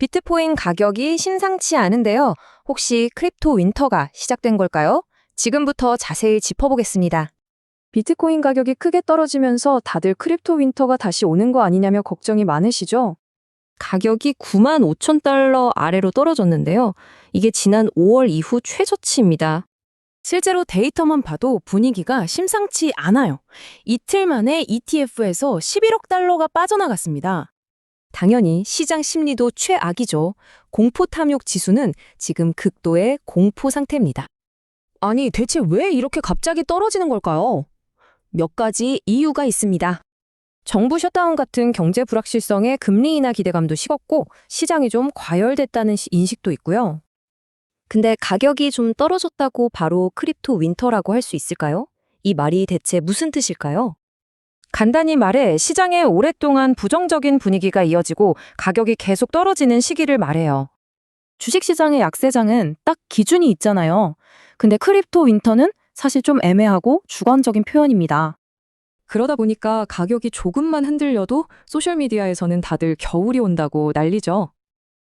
비트코인 가격이 심상치 않은데요. 혹시 크립토 윈터가 시작된 걸까요? 지금부터 자세히 짚어보겠습니다. 비트코인 가격이 크게 떨어지면서 다들 크립토 윈터가 다시 오는 거 아니냐며 걱정이 많으시죠? 가격이 9만 5천 달러 아래로 떨어졌는데요. 이게 지난 5월 이후 최저치입니다. 실제로 데이터만 봐도 분위기가 심상치 않아요. 이틀 만에 ETF에서 11억 달러가 빠져나갔습니다. 당연히 시장 심리도 최악이죠. 공포 탐욕 지수는 지금 극도의 공포 상태입니다. 아니, 대체 왜 이렇게 갑자기 떨어지는 걸까요? 몇 가지 이유가 있습니다. 정부 셧다운 같은 경제 불확실성에 금리 인하 기대감도 식었고 시장이 좀 과열됐다는 시- 인식도 있고요. 근데 가격이 좀 떨어졌다고 바로 크립토 윈터라고 할 수 있을까요? 이 말이 대체 무슨 뜻일까요? 간단히 말해 시장에 오랫동안 부정적인 분위기가 이어지고 가격이 계속 떨어지는 시기를 말해요. 주식시장의 약세장은 딱 기준이 있잖아요. 근데 크립토 윈터는 사실 좀 애매하고 주관적인 표현입니다. 그러다 보니까 가격이 조금만 흔들려도 소셜미디어에서는 다들 겨울이 온다고 난리죠.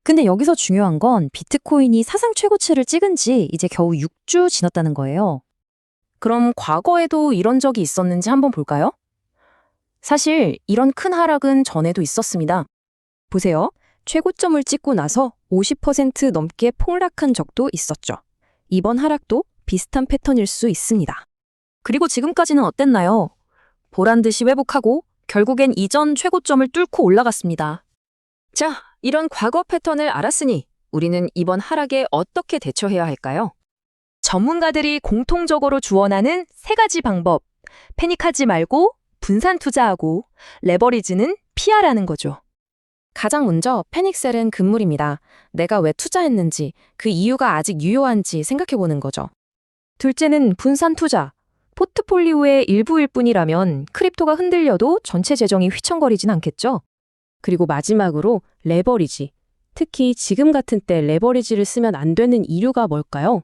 근데 여기서 중요한 건 비트코인이 사상 최고치를 찍은 지 이제 겨우 6주 지났다는 거예요. 그럼 과거에도 이런 적이 있었는지 한번 볼까요? 사실 이런 큰 하락은 전에도 있었습니다. 보세요. 최고점을 찍고 나서 50% 넘게 폭락한 적도 있었죠. 이번 하락도 비슷한 패턴일 수 있습니다. 그리고 지금까지는 어땠나요? 보란 듯이 회복하고 결국엔 이전 최고점을 뚫고 올라갔습니다. 자, 이런 과거 패턴을 알았으니 우리는 이번 하락에 어떻게 대처해야 할까요? 전문가들이 공통적으로 주원하는 세 가지 방법. 패닉하지 말고 분산 투자하고 레버리지는 피하라는 거죠. 가장 먼저 패닉셀은 금물입니다. 내가 왜 투자했는지, 그 이유가 아직 유효한지 생각해 보는 거죠. 둘째는 분산 투자. 포트폴리오의 일부일 뿐이라면 크립토가 흔들려도 전체 재정이 휘청거리진 않겠죠? 그리고 마지막으로 레버리지. 특히 지금 같은 때 레버리지를 쓰면 안 되는 이유가 뭘까요?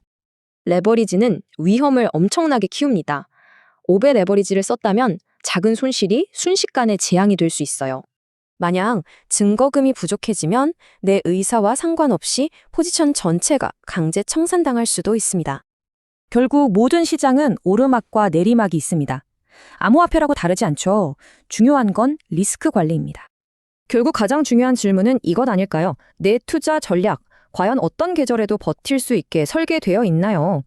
레버리지는 위험을 엄청나게 키웁니다. 5배 레버리지를 썼다면 작은 손실이 순식간에 재앙이 될 수 있어요. 만약 증거금이 부족해지면 내 의사와 상관없이 포지션 전체가 강제 청산당할 수도 있습니다. 결국 모든 시장은 오르막과 내리막이 있습니다. 암호화폐라고 다르지 않죠. 중요한 건 리스크 관리입니다. 결국 가장 중요한 질문은 이것 아닐까요? 내 투자 전략, 과연 어떤 계절에도 버틸 수 있게 설계되어 있나요?